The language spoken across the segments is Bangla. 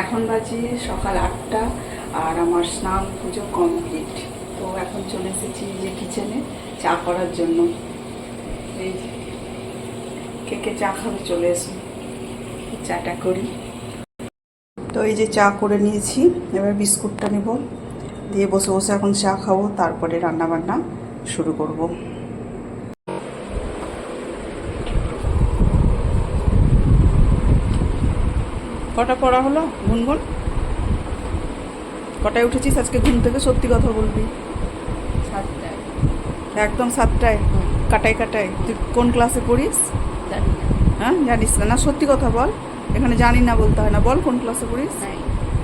এখন বাজে সকাল আটটা আর আমার স্নান পুজো কমপ্লিট। তো এখন চলে এসেছি যে কিচেনে চা করার জন্য। এই কে কে চা খাবে চলে এসো। চাটা করি। তো এই যে চা করে নিয়েছি, এবার বিস্কুটটা নেব। দিয়ে বসে বসে এখন চা খাব, তারপরে রান্না বান্না শুরু করব। কটা পড়া হলো? গুনগুন? কটায় উঠেছিস আজকে ঘুম থেকে? সত্যি কথা বলবি। সাতটায়। একদম সাতটায়? কাটায় কাটায়। তুই কোন ক্লাসে পড়িস? হ্যাঁ জানিস না। না সত্যি কথা বল। এখানে জানি না বলতে হয় না। বল কোন ক্লাসে পড়িস?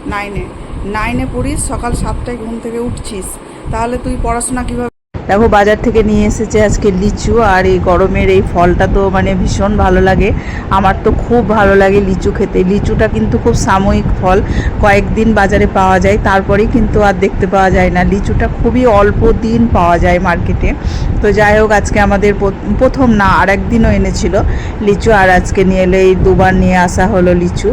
নাইনে নাইনে পড়িস সকাল সাতটায় ঘুম থেকে উঠছিস। তাহলে তুই পড়াশোনা কীভাবে দেখো বাজার থেকে নিয়ে এসেছে আজকে লিচু আর এই গরমের এই ফলটা তো মানে ভীষণ ভালো লাগে। আমার তো খুব ভালো লাগে লিচু খেতে। লিচুটা কিন্তু খুব সাময়িক ফল। কয়েকদিন বাজারে পাওয়া যায় তারপরেই কিন্তু আর দেখতে পাওয়া যায় না। লিচুটা খুবই অল্প দিন পাওয়া যায় মার্কেটে। তো যাই হোক, আজকে আমাদের প্রথম না আর একদিনও এনেছিল লিচু, আর আজকে নিয়ে এলে এই দুবার নিয়ে আসা হলো লিচু।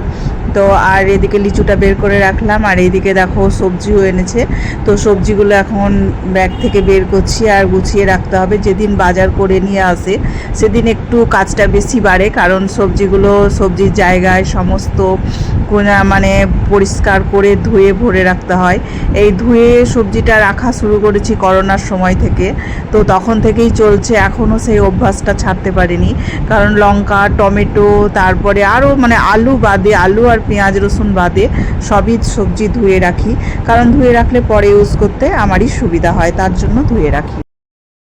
তো আর এদিকে লিচুটা বের করে রাখলাম, আর এদিকে দেখো সবজিও এনেছে। তো সবজিগুলো এখন ব্যাগ থেকে বের করছি আর গুছিয়ে রাখতে হবে। যেদিন বাজার করে নিয়ে আসে, সেদিন একটু কাজটা বেশি বাড়ে, কারণ সবজিগুলো সবজির জায়গায় সমস্ত মানে পরিষ্কার করে ধুয়ে ভরে রাখতে হয়। এই ধুয়ে সবজিটা রাখা শুরু করেছি করোনার সময় থেকে। তো তখন থেকেই চলছে, এখনও সেই অভ্যাসটা ছাড়তে পারিনি। কারণ লঙ্কা, টমেটো, তারপরে আরও মানে আলু বাদে, আলু আর পেঁয়াজ, রসুন বাদে সবই সবজি ধুয়ে রাখি। কারণ ধুয়ে রাখলে পরে ইউজ করতে আমারই সুবিধা হয়, তার জন্য ধুয়ে রাখি।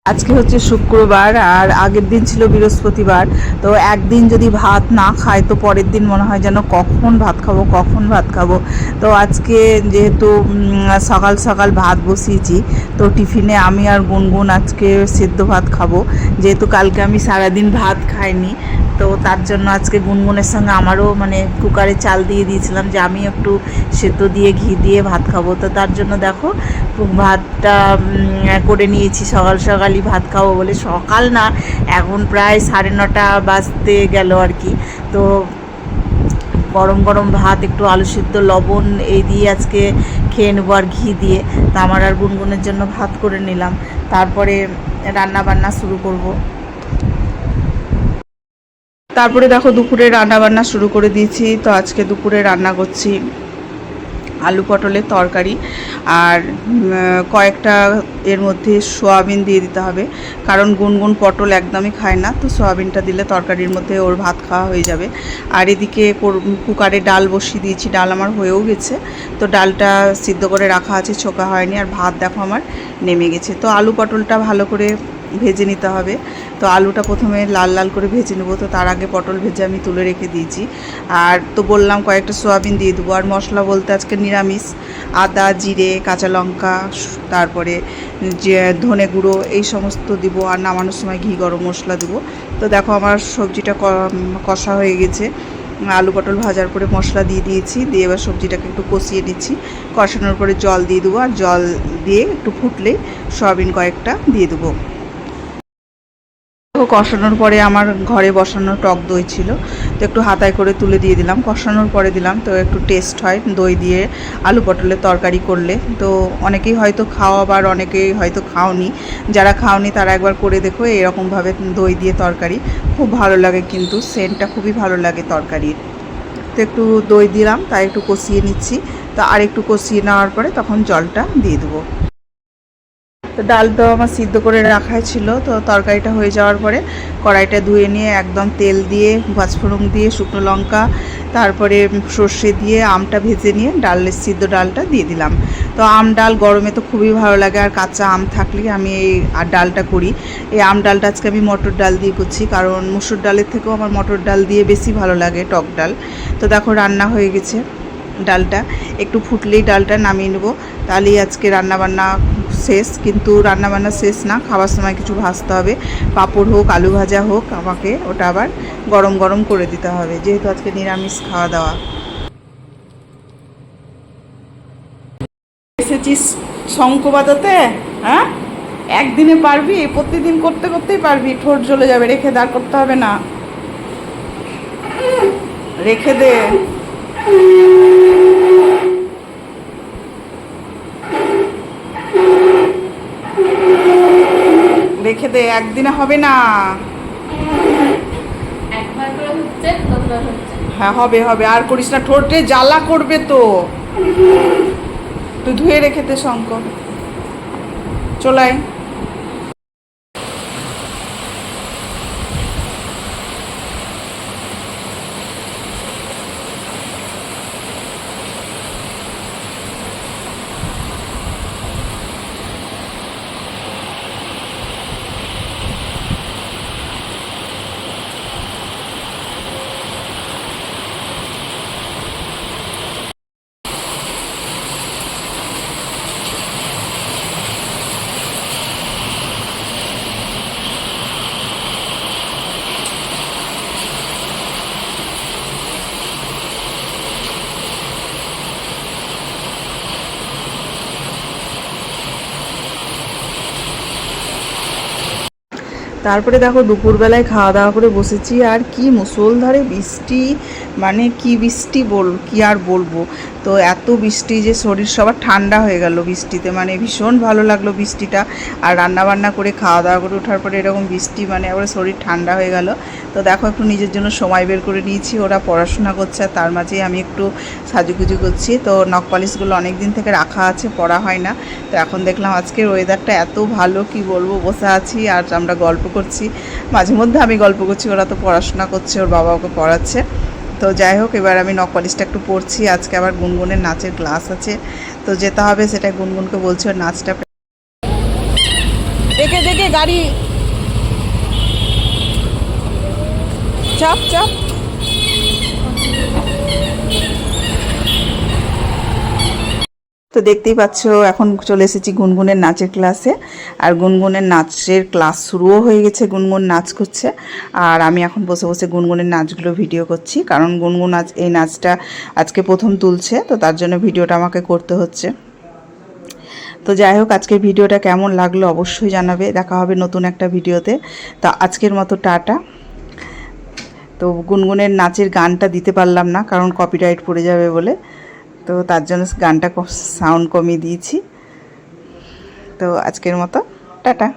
আজকে হচ্ছে শুক্রবার আর আগের দিন ছিল বৃহস্পতিবার, তো একদিন যদি ভাত না খায় তো পরের দিন মনে হয় যেন কখন ভাত খাব, কখন ভাত খাব। তো আজকে যেহেতু সকাল সকাল ভাত বসিয়েছি, তো টিফিনে আমি আর গুনগুন আজকে সেদ্ধ ভাত খাব। যেহেতু কালকে আমি সারাদিন ভাত খাইনি তো তার জন্য আজকে গুনগুনের সঙ্গে আমারও মানে কুকারে চাল দিয়ে দিয়েছিলাম যে আমি একটু সেদ্ধ দিয়ে ঘি দিয়ে ভাত খাব। তো তার জন্য দেখো ভাতটা করে নিয়েছি। সকাল সকালই ভাত খাব বলে সকাল না, এখন প্রায় সাড়ে নটা বাজতে গেল আর কি। তো গরম গরম ভাত, একটু আলু সিদ্ধ, লবণ এই দিয়ে আজকে খেয়ে নেব আর ঘি দিয়ে। তা আমার আর গুনগুনের জন্য ভাত করে নিলাম। তারপরে রান্না বান্না শুরু করব। তারপরে দেখো দুপুরে রান্না বান্না শুরু করে দিয়েছি। তো আজকে দুপুরে রান্না করছি আলু পটলের তরকারি আর কয়েকটা এর মধ্যে সোয়াবিন দিয়ে দিতে হবে। কারণ গুনগুন পটল একদমই খায় না, তো সোয়াবিনটা দিলে তরকারির মধ্যে ওর ভাত খাওয়া হয়ে যাবে। আর এদিকে কোর- কুকারে ডাল বসিয়ে দিয়েছি। ডাল আমার হয়েও গেছে। তো ডালটা সিদ্ধ করে রাখা আছে, ছোকা হয়নি। আর ভাত দেখো আমার নেমে গেছে। তো আলু পটলটা ভালো করে ভেজে নিতে হবে। তো আলুটা প্রথমে লাল লাল করে ভেজে নেব। তো তার আগে পটল ভেজে আমি তুলে রেখে দিয়েছি। আর তো বললাম কয়েকটা সোয়াবিন দিয়ে দেবো। আর মশলা বলতে আজকে নিরামিষ। আদা, জিরে, কাঁচা লঙ্কা, তারপরে যে ধনে গুঁড়ো, এই সমস্ত দিব। আর নামানোর সময় ঘি, গরম মশলা দেবো। তো দেখো আমার সবজিটা কষা হয়ে গেছে। আলু পটল ভাজার পরে মশলা দিয়ে দিয়েছি। দিয়ে এবার সবজিটাকে একটু কষিয়ে নিচ্ছি। কষানোর পরে জল দিয়ে দেবো। আর জল দিয়ে একটু ফুটলে সয়াবিন কয়েকটা দিয়ে দেবো। কষানোর পরে আমার ঘরে বসানো টক দই ছিল। তো একটু হাতায় করে তুলে দিয়ে দিলাম। কষানোর পরে দিলাম, তো একটু টেস্ট হয় দই দিয়ে আলু পটলের তরকারি করলে। তো অনেকেই হয়তো খাওয়া আবার অনেকেই হয়তো খাওনি। যারা খাওনি, তারা একবার করে দেখো, এরকমভাবে দই দিয়ে তরকারি। খুব ভালো লাগে কিন্তু, সেন্টটা খুবই ভালো লাগে তরকারির। তো একটু দই দিলাম, তাই একটু কষিয়ে নিচ্ছি। তো আর একটু কষিয়ে নেওয়ার পরে তখন জলটা দিয়ে দেবো। তো ডালটাও আমার সিদ্ধ করে রাখাই ছিল, তো তরকারিটা হয়ে যাওয়ার পরে কড়াইটা ধুয়ে নিয়ে একদম তেল দিয়ে, পাঁচফোড়ন দিয়ে, শুকনো লঙ্কা, তারপরে সর্ষে দিয়ে আমটা ভেজে নিয়ে ডালের সিদ্ধ ডালটা দিয়ে দিলাম। তো আম ডাল গরমে তো খুবই ভালো লাগে, আর কাঁচা আম থাকলে আমি এই আর ডালটা করি। এই আম ডালটা আজকে আমি মটর ডাল দিয়ে করছি, কারণ মুসুর ডালের থেকেও আমার মটর ডাল দিয়ে বেশি ভালো লাগে টক ডাল। তো দেখো রান্না হয়ে গেছে ডালটা, একটু ফুটলেই ডালটা নামিয়ে নেব। তাহলেই আজকে রান্নাবান্না শেষ, কিন্তু রান্নাবান্না শেষ না খাওয়ার সময় কিছু ভাজতে হবে। পাঁপড় হোক, আলু ভাজা হোক, আমাকে ওটা আবার গরম গরম করে দিতে হবে, যেহেতু আজকে নিরামিষ খাওয়া দাওয়া। এসেছিস শঙ্খ বাজাতে হ্যাঁ? একদিনে পারবি, প্রতিদিন করতে করতেই পারবি, ঠোঁট জ্বলে যাবে, রেখে দাঁড় করতে হবে না। রেখে দে দে একদিনে হবে না। হ্যাঁ হবে হবে। আর করিস না ঠোঁটে জ্বালা করবে তো। তুই ধুয়ে রেখেতে শঙ্কর। চলাই তারপরে দেখো দুপুরবেলায় খাওয়া দাওয়া করে বসেছি। আর কি মুসলধারে বৃষ্টি মানে কি বৃষ্টি বল, কি আর বলব? তো এত বৃষ্টি যে শরীর সবার ঠান্ডা হয়ে গেল বৃষ্টিতে। মানে ভীষণ ভালো লাগল বৃষ্টিটা। আর রান্না বান্না করে খাওয়া দাওয়া করে ওঠার পরে এরকম বৃষ্টি মানে আবার শরীর ঠান্ডা হয়ে গেল। তো দেখো একটু নিজের জন্য সময় বের করে নিয়েছি। ওরা পড়াশোনা করছে আর তার মাঝেই আমি একটু সাজুগুজু করছি। তো নখ পালিশগুলো অনেক দিন থেকে রাখা আছে, পড়া হয় না। তো এখন দেখলাম আজকের ওয়েদারটা এত ভালো, কি বলব? বসে আছি আর আমরা গল্প করছি। মাঝে মধ্যে আমি গল্প করছি, ওরা তো পড়াশোনা করছে, ওর বাবা ওকে পড়াচ্ছে। তো যাই হোক, এবার আমি নখ পালিশটা একটু পড়ছি আজকে আবার গুনগুনের নাচের ক্লাস আছে। তো যেতে হবে, সেটা গুনগুনকে বলছি, ওর নাচটা দেখে দেখে, গাড়ি। চাপ চাপ। তো দেখতেই পাচ্ছ, এখন চলে এসেছি গুনগুনের নাচের ক্লাসে। আর গুনগুনের নাচের ক্লাস শুরুও হয়ে গেছে, গুনগুন নাচ করছে। আর আমি এখন বসে বসে গুনগুনের নাচগুলো ভিডিও করছি, কারণ গুনগুন আজ, এই নাচটা আজকে প্রথম তুলছে, তো তার জন্য ভিডিওটা আমাকে করতে হচ্ছে। তো যাই হোক, আজকের ভিডিওটা কেমন লাগল অবশ্যই জানাবে। দেখা হবে নতুন একটা ভিডিওতে। তা আজকের মতো টাটা। তো গুনগুনের নাচের গানটা দিতে পারলাম না, কারণ কপিরাইট পড়ে যাবে বলে। তো তার জন্য গানটা সাউন্ড কমিয়ে দিয়েছি। তো আজকের মতো টাটা।